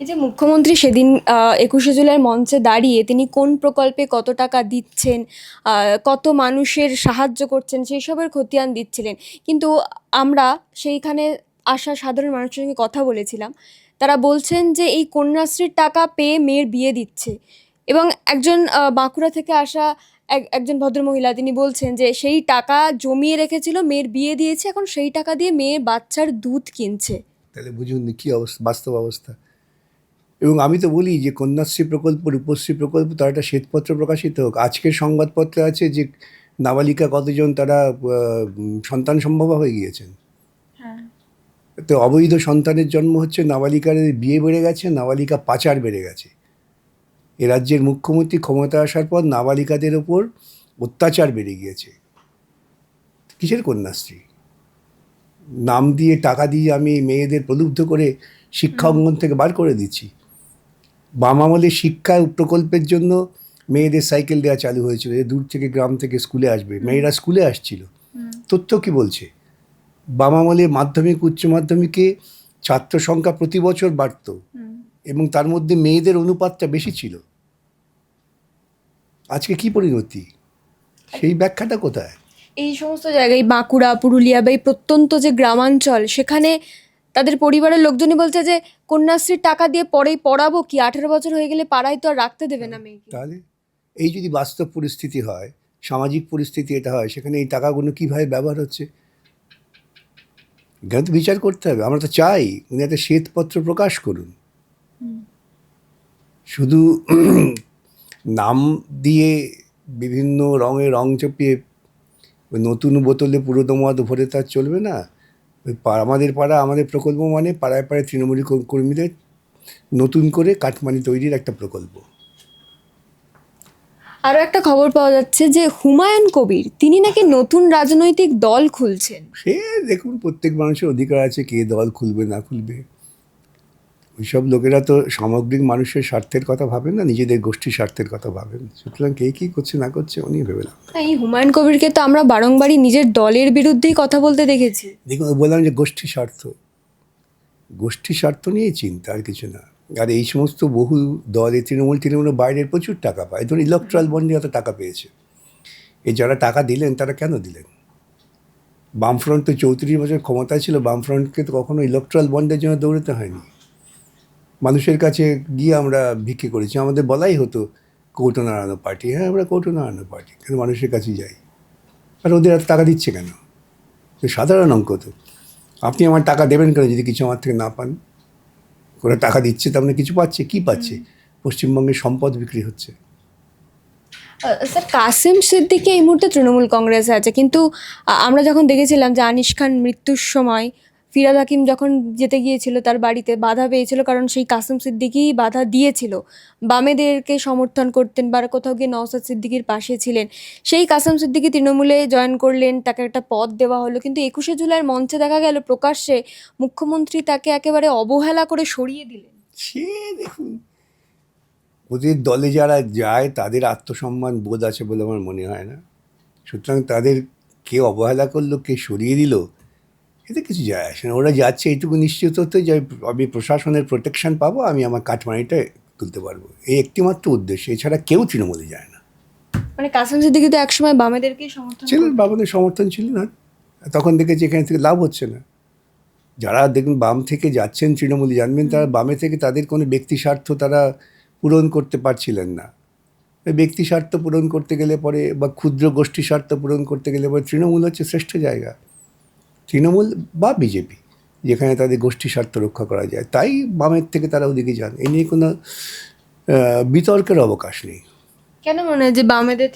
এই যে মুখ্যমন্ত্রী সেদিন একুশে জুলাই মঞ্চে দাঁড়িয়ে তিনি কোন প্রকল্পে কত টাকা দিচ্ছেন কত মানুষের সাহায্য করছেন, সেই সবের খতিয়ান দিচ্ছিলেন। কিন্তু আমরা সেইখানে আসা সাধারণ মানুষের সঙ্গে কথা বলেছিলাম। তারা বলছেন যে এই কন্যাশ্রীর টাকা পেয়ে মেয়ের বিয়ে দিচ্ছে। এবং একজন বাঁকুড়া থেকে আসা এক, একজন ভদ্রমহিলা তিনি বলছেন যে সেই টাকা জমিয়ে রেখেছিল, মেয়ের বিয়ে দিয়েছে, এখন সেই টাকা দিয়ে মেয়ের বাচ্চার দুধ কিনছে। তাহলে বুঝুন কি অবস্থা, বাস্তব অবস্থা। এবং আমি তো বলি যে কন্যাশ্রী প্রকল্প রূপশ্রী প্রকল্প তার একটা শ্বেতপত্র প্রকাশিত হোক। আজকের সংবাদপত্রে আছে যে নাবালিকা কতজন তারা সন্তান সম্ভবা হয়ে গিয়েছেন। হ্যাঁ। তো অবৈধ সন্তানের জন্ম হচ্ছে নাবালিকার বিয়ে বেড়ে গেছে নাবালিকা পাচার বেড়ে গেছে। এ রাজ্যের মুখ্যমন্ত্রী ক্ষমতা আসার পর নাবালিকাদের ওপর অত্যাচার বেড়ে গিয়েছে। কিসের কন্যাশ্রী? নাম দিয়ে টাকা দিয়ে আমি মেয়েদের প্রলুব্ধ করে শিক্ষা অঙ্গন থেকে বার করে দিচ্ছি। বাম আমলে শিক্ষা প্রকল্পের জন্য মেয়েদের সাইকেল দেওয়া চালু হয়েছিল। যে দূর থেকে গ্রাম থেকে স্কুলে আসবে। মেয়েরা স্কুলে আসছিল। তথ্য কি বলছে? বাম আমলে মাধ্যমিক উচ্চ মাধ্যমিকে ছাত্র সংখ্যা প্রতি বছর বাড়তো এবং তার মধ্যে মেয়েদের অনুপাতটা বেশি ছিল। আজকে কি পরিণতি? সেই ব্যাখ্যাটা কোথায়? এই সমস্ত জায়গায় বাঁকুড়া পুরুলিয়া বা এই প্রত্যন্ত যে গ্রামাঞ্চল সেখানে তাদের পরিবারের লোকজনই বলছে যে কন্যাশ্রীর টাকা দিয়ে পরেই পড়াবো কি? আঠেরো বছর হয়ে গেলে পাড়ায় তো আর রাখতে দেবে না মেয়েকে। তাহলে এই যদি বাস্তব পরিস্থিতি হয় সামাজিক পরিস্থিতি এটা হয় সেখানে এই টাকাগুলো কীভাবে ব্যবহার হচ্ছে? এখানে তো বিচার করতে হবে আমরা তো চাই উনি একটা শ্বেতপত্র প্রকাশ করুন। শুধু নাম দিয়ে বিভিন্ন রঙে রং চাপিয়ে নতুন বোতলে পুরোনো মদ ভরে তার চলবে না। ওই আমাদের পাড়া আমাদের প্রকল্প মানে পাড়ায় পাড়ায় তৃণমূল কর্মীদের নতুন করে কাঠমানি তৈরির একটা প্রকল্প। আরও একটা খবর পাওয়া যাচ্ছে যে হুমায়ুন কবির তিনি নাকি নতুন রাজনৈতিক দল খুলছেন। সে দেখুন প্রত্যেক মানুষের অধিকার আছে কে দল খুলবে না খুলবে। ওইসব লোকেরা তো সামগ্রিক মানুষের স্বার্থের কথা ভাবেন না নিজেদের গোষ্ঠীর স্বার্থের কথা ভাবেন। সুতরাং কে কী করছে না করছে উনি ভেবে না এই হুমায়ুন কবিরকে তো আমরা বারংবারই নিজের দলের বিরুদ্ধেই কথা বলতে দেখেছি। দেখুন বললাম যে গোষ্ঠী স্বার্থ। গোষ্ঠী স্বার্থ নিয়েই চিন্তা আর কিছু না। আর এই সমস্ত বহু দলে তৃণমূল তৃণমূল বাইরের প্রচুর টাকা পায়। ধরুন ইলেকট্রাল বন্ডে এত টাকা পেয়েছে। এই যারা টাকা দিলেন তারা কেন দিলেন? বামফ্রন্ট তো চৌত্রিশ বছর ক্ষমতায় ছিল বামফ্রন্টকে তো কখনো ইলেকট্রাল বন্ডের জন্য দৌড়তে হয়নি। মানুষের কাছে গিয়ে আমরা ভিক্ষে করেছি। আমাদের বলাই হতো কৌটো নাড়ানো পার্টি। হ্যাঁ আমরা কৌটো নাড়ানো পার্টি কিন্তু মানুষের কাছে যাই। আর ওদের এত টাকা দিচ্ছে কেন? তো সাধারণ অঙ্ক তো। আপনি আমার টাকা দেবেন কেন যদি কিছু আমার থেকে না পান? ওরা টাকা দিচ্ছে তার মানে কিছু পাচ্ছে? কি পাচ্ছে? পশ্চিমবঙ্গের সম্পদ বিক্রি হচ্ছে। স্যার কাসিম সিদ্দিকি এই মুহূর্তে তৃণমূল কংগ্রেসে আছে। কিন্তু আমরা যখন দেখেছিলাম যে আনিস খান মৃত্যুর সময় ফিরাদ হাকিম যখন যেতে গিয়েছিল, তার বাড়িতে বাধা পেয়েছিল কারণ সেই কাসিম সিদ্দিকি বাধা দিয়েছিল। বামেদেরকে সমর্থন করতেন বা কোথাও গিয়ে নওসাদ সিদ্দিকির পাশে ছিলেন। সেই কাসিম সিদ্দিকি তৃণমূলে জয়েন করলেন, তাকে একটা পদ দেওয়া হলো। কিন্তু একুশে জুলাইয়ের মঞ্চে দেখা গেল, প্রকাশ্যে মুখ্যমন্ত্রী তাকে একেবারে অবহেলা করে সরিয়ে দিলেন। সে দেখুন, ওদের দলে যারা যায়, তাদের আত্মসম্মান বোধ আছে বলে আমার মনে হয় না। সুতরাং তাদের কে অবহেলা করল, কে সরিয়ে দিল এতে কিছু যায় আসে না। ওরা যাচ্ছে এইটুকু নিশ্চিত হতে যে আমি প্রশাসনের প্রোটেকশন পাবো আমি আমার কাঠমানিটা তুলতে পারব। এই একটিমাত্র উদ্দেশ্য। এছাড়া কেউ তৃণমূলে যায় না। মানে কাসিম সিদ্দিকি তো একসময় বামেদেরকেই সমর্থন ছিল বাবাদের সমর্থন ছিল না তখন দেখেছি এখান থেকে লাভ হচ্ছে না। যারা দেখুন বাম থেকে যাচ্ছেন তৃণমূলে জানবেন তারা বামে থেকে তাদের কোনো ব্যক্তি স্বার্থ তারা পূরণ করতে পারছিলেন না। ব্যক্তি স্বার্থ পূরণ করতে গেলে পরে বা ক্ষুদ্র গোষ্ঠী স্বার্থ পূরণ করতে গেলে পরে তৃণমূল হচ্ছে শ্রেষ্ঠ জায়গা। তৃণমূল বা বিজেপি যেখানে তাদের গোষ্ঠী স্বার্থ রক্ষা করা যায়। তাই বামের থেকে তারা ওদিকে যান। এ নিয়ে কোনো বিতর্কের অবকাশ নেই। কেন মনে হয় যে বামেদের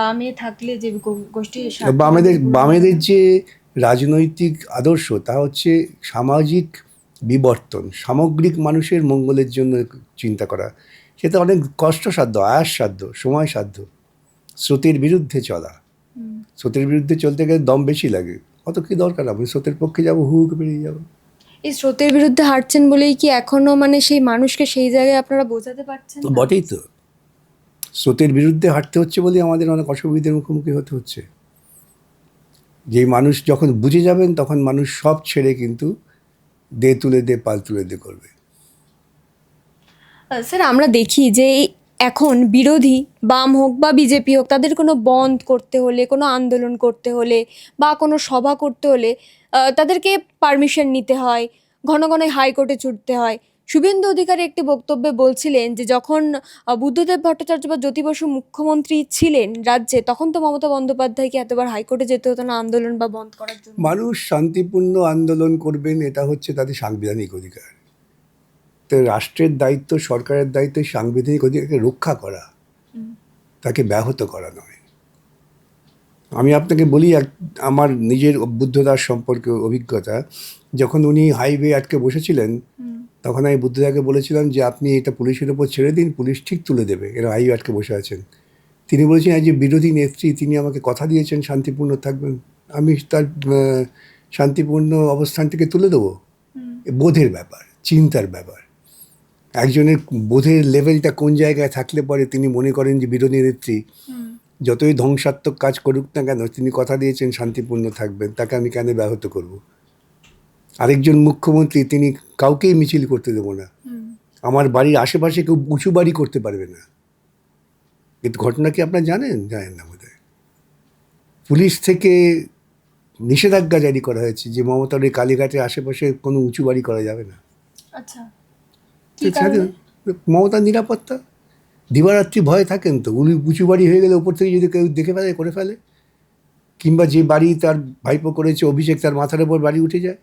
বামে থাকলে যে গোষ্ঠী বামেদের বামেদের যে রাজনৈতিক আদর্শ তা হচ্ছে সামাজিক বিবর্তন সামগ্রিক মানুষের মঙ্গলের জন্য চিন্তা করা। সেটা অনেক কষ্টসাধ্য আয়াসসাধ্য সময়সাধ্য। স্রোতের বিরুদ্ধে চলা। স্রোতের বিরুদ্ধে চলতে গেলে দম বেশি লাগে। অত কি দরকার? আমি স্রোতের পক্ষে যাব হুক বেরিয়ে যাব। এই স্রোতের বিরুদ্ধে হাঁটছেন বলেই কি এখনও মানে সেই মানুষকে সেই জায়গায় আপনারা বোঝাতে পারছেন না? বটেই তো। স্রোতের বিরুদ্ধে হাঁটতে হচ্ছে বলেই আমাদের অনেক অসুবিধার মুখোমুখি হতে হচ্ছে। যে মানুষ যখন বুঝে যাবেন তখন মানুষ সব ছেড়ে কিন্তু দে তুলে দে পাল তুলে দে করবে। স্যার আমরা দেখি যে এখন বিরোধী, বাম হোক বা বিজেপি হোক, তাদের কোনো বন্ধ করতে হলে, কোনো আন্দোলন করতে হলে বা কোনো সভা করতে হলে তাদেরকে পারমিশন নিতে হয়, ঘন ঘন হাইকোর্টে ছুটতে হয়। শুভেন্দু অধিকারী একটি বক্তব্যে বলছিলেন যে, যখন বুদ্ধদেব ভট্টাচার্য বা জ্যোতি বসু মুখ্যমন্ত্রী ছিলেন রাজ্যে, তখন তো মমতা বন্দ্যোপাধ্যায়কে এতবার হাইকোর্টে যেতে হতো না আন্দোলন বা বন্ধ করার জন্য? মানুষ শান্তিপূর্ণ আন্দোলন করবেন, এটা হচ্ছে তাদের সাংবিধানিক অধিকার। তো রাষ্ট্রের দায়িত্ব সরকারের দায়িত্ব সাংবিধানিক অধিকারকে রক্ষা করা। তাকে ব্যাহত করা নয়। আমি আপনাকে বলি এক আমার নিজের বুদ্ধদাস সম্পর্কে অভিজ্ঞতা। যখন উনি হাইওয়ে আটকে বসেছিলেন তখন আমি বুদ্ধদাকে বলেছিলাম যে আপনি এটা পুলিশের ওপর ছেড়ে দিন পুলিশ ঠিক তুলে দেবে। এরা হাইওয়ে আটকে বসে আছেন। তিনি বলেছেন যে বিরোধী নেত্রী তিনি আমাকে কথা দিয়েছেন শান্তিপূর্ণ থাকবেন। আমি তার শান্তিপূর্ণ অবস্থান থেকে তুলে দেবো। বোধের ব্যাপার চিন্তার ব্যাপার। একজনের বোধের লেভেলটা কোন জায়গায় থাকলে পরে তিনি মনে করেন যে বিরোধী নেত্রী যতই ধ্বংসাত্মক কাজ করুক না কেন তিনি কথা দিয়েছেন শান্তিপূর্ণ থাকবেন তাকে আমি কেন ব্যাহত করব? আরেকজন মুখ্যমন্ত্রী তিনি কাউকেই মিছিল করতে দেবো না। আমার বাড়ির আশেপাশে কেউ উঁচু বাড়ি করতে পারবে না। কিন্তু ঘটনা কি আপনারা জানেন? জানেন না বোধ পুলিশ থেকে নিষেধাজ্ঞা জারি করা হয়েছে যে মমতার ওই কালীঘাটের আশেপাশে কোনো উঁচু বাড়ি করা যাবে না। আচ্ছা। স্বাধীন- মমতার নিরাপত্তা? দিবারাত্রি ভয় থাকেন তো উনি উঁচু বাড়ি হয়ে গেলে ওপর থেকে যদি কেউ দেখে ফেলে করে ফেলে কিংবা যে বাড়ি তার ভাইপো করেছে অভিষেক তার মাথার উপর বাড়ি উঠে যায়।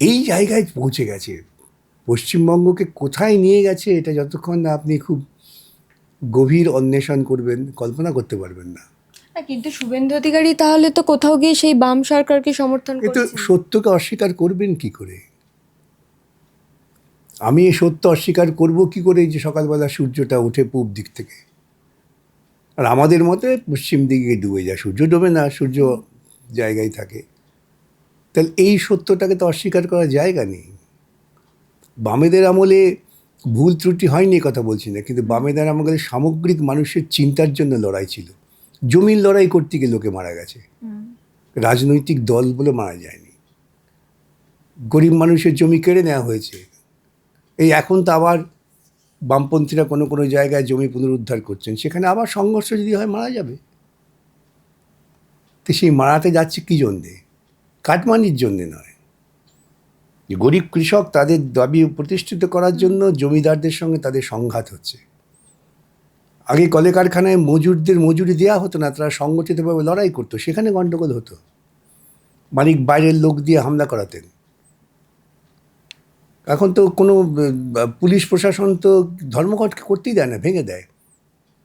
এই জায়গায় পৌঁছে গেছে। পশ্চিমবঙ্গকে কোথায় নিয়ে গেছে এটা যতক্ষণ না আপনি খুব গভীর অন্বেষণ করবেন কল্পনা করতে পারবেন না। কিন্তু শুভেন্দু অধিকারী তাহলে তো কোথাও গিয়ে সেই বাম সরকারকে সমর্থন সত্যকে অস্বীকার করবেন কি করে? আমি এই সত্য অস্বীকার করব কি করে যে সকালবেলা সূর্যটা ওঠে পূব দিক থেকে? আর আমাদের মতে পশ্চিম দিকে ডুবে যায় সূর্য ডোবে না সূর্য জায়গায় থাকে। তাহলে এই সত্যটাকে তো অস্বীকার করার জায়গা নেই। বামেদের আমলে ভুল ত্রুটি হয়নি কথা বলছি না কিন্তু বামেদের আমলে সামগ্রিক মানুষের চিন্তার জন্য লড়াই ছিল। জমির লড়াই করতে গিয়ে লোকে মারা গেছে। রাজনৈতিক দল বলে মারা যায়নি। গরিব মানুষের জমি কেড়ে নেওয়া হয়েছে। এই এখন তো আবার বামপন্থীরা কোনো কোনো জায়গায় জমি পুনরুদ্ধার করছেন, সেখানে আবার সংঘর্ষ যদি হয় মারা যাবে। তো সেই মারাতে যাচ্ছে কী জন্যে? কাটমানির জন্যে নয়। যে গরিব কৃষক তাদের দাবি প্রতিষ্ঠিত করার জন্য জমিদারদের সঙ্গে তাদের সংঘাত হচ্ছে। আগে কলে কারখানায় মজুরদের মজুরি দেওয়া হতো না, তারা সংগঠিতভাবে লড়াই করতো, সেখানে গণ্ডগোল হতো। মালিক বাইরের লোক দিয়ে হামলা করাতেন। এখন তো কোনো পুলিশ প্রশাসন তো ধর্মঘট করতেই দেয় না ভেঙে দেয়।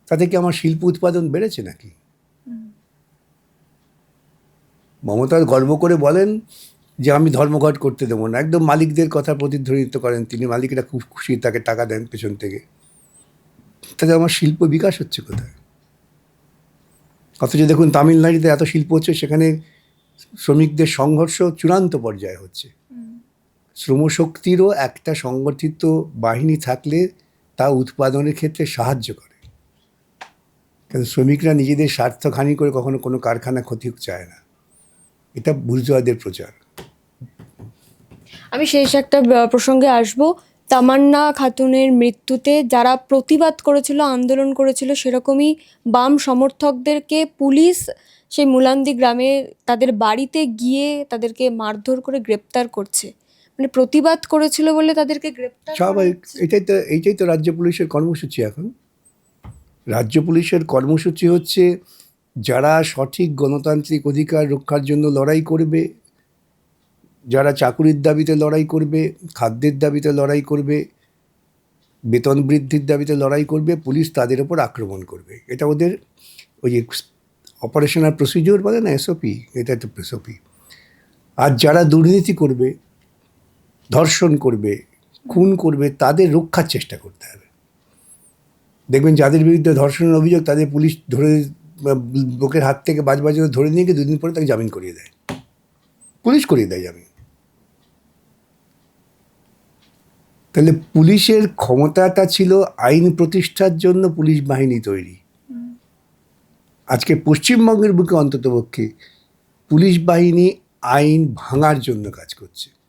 তাতে কি আমার শিল্প উৎপাদন বেড়েছে নাকি? মমতা গর্ব করে বলেন যে আমি ধর্মঘট করতে দেবো না। একদম মালিকদের কথা প্রতিধ্বনিত করেন তিনি। মালিকরা খুব খুশি তাকে টাকা দেন পেছন থেকে। তাতে আমার শিল্প বিকাশ হচ্ছে কোথায়? অথচ দেখুন তামিলনাড়ুতে এত শিল্প হচ্ছে সেখানে শ্রমিকদের সংঘর্ষ চূড়ান্ত পর্যায়ে হচ্ছে। শ্রমশক্তিরও একটা সংগঠিত বাহিনী থাকলে তা উৎপাদনের ক্ষেত্রে সাহায্য করে। কিন্তু শ্রমিকরা নিজেদের স্বার্থখানি করে কখনো কোনো কারখানা ক্ষতি চায় না। এটা বুর্জোয়াদের প্রচার। আমি শেষ একটা প্রসঙ্গে আসব। তামান্না খাতুনের মৃত্যুতে যারা প্রতিবাদ করেছিল, আন্দোলন করেছিল, সেরকমই বাম সমর্থকদেরকে পুলিশ সেই মুলান্দি গ্রামে তাদের বাড়িতে গিয়ে তাদেরকে মারধর করে গ্রেপ্তার করছে। মানে প্রতিবাদ করেছিল বলে তাদেরকে গ্রেপ্তার স্বাভাবিক। এটাই তো এইটাই তো রাজ্য পুলিশের কর্মসূচি এখন। রাজ্য পুলিশের কর্মসূচি হচ্ছে যারা সঠিক গণতান্ত্রিক অধিকার রক্ষার জন্য লড়াই করবে যারা চাকুরির দাবিতে লড়াই করবে খাদ্যের দাবিতে লড়াই করবে বেতন বৃদ্ধির দাবিতে লড়াই করবে পুলিশ তাদের ওপর আক্রমণ করবে। এটা ওদের ওই যে অপারেশনাল প্রসিডিওর বলে না এসওপি? এটা তো এসওপি। আর যারা দুর্নীতি করবে ধর্ষণ করবে, খুন করবে, তাদের রক্ষার চেষ্টা করতে হবে। দেখবেন যাদের বিরুদ্ধে ধর্ষণের অভিযোগ, তাদের পুলিশ ধরে, লোকের হাত থেকে বাজ বাজ ধরে নিয়ে গিয়ে দুদিন পরে তাকে জামিন করিয়ে দেয়। পুলিশ করিয়ে দেয় জামিন। তাহলে পুলিশের ক্ষমতাটা ছিল আইন প্রতিষ্ঠার জন্য পুলিশ বাহিনী তৈরি। আজকে পশ্চিমবঙ্গের বুকে অন্ততপক্ষে পুলিশ বাহিনী আইন ভাঙার জন্য কাজ করছে।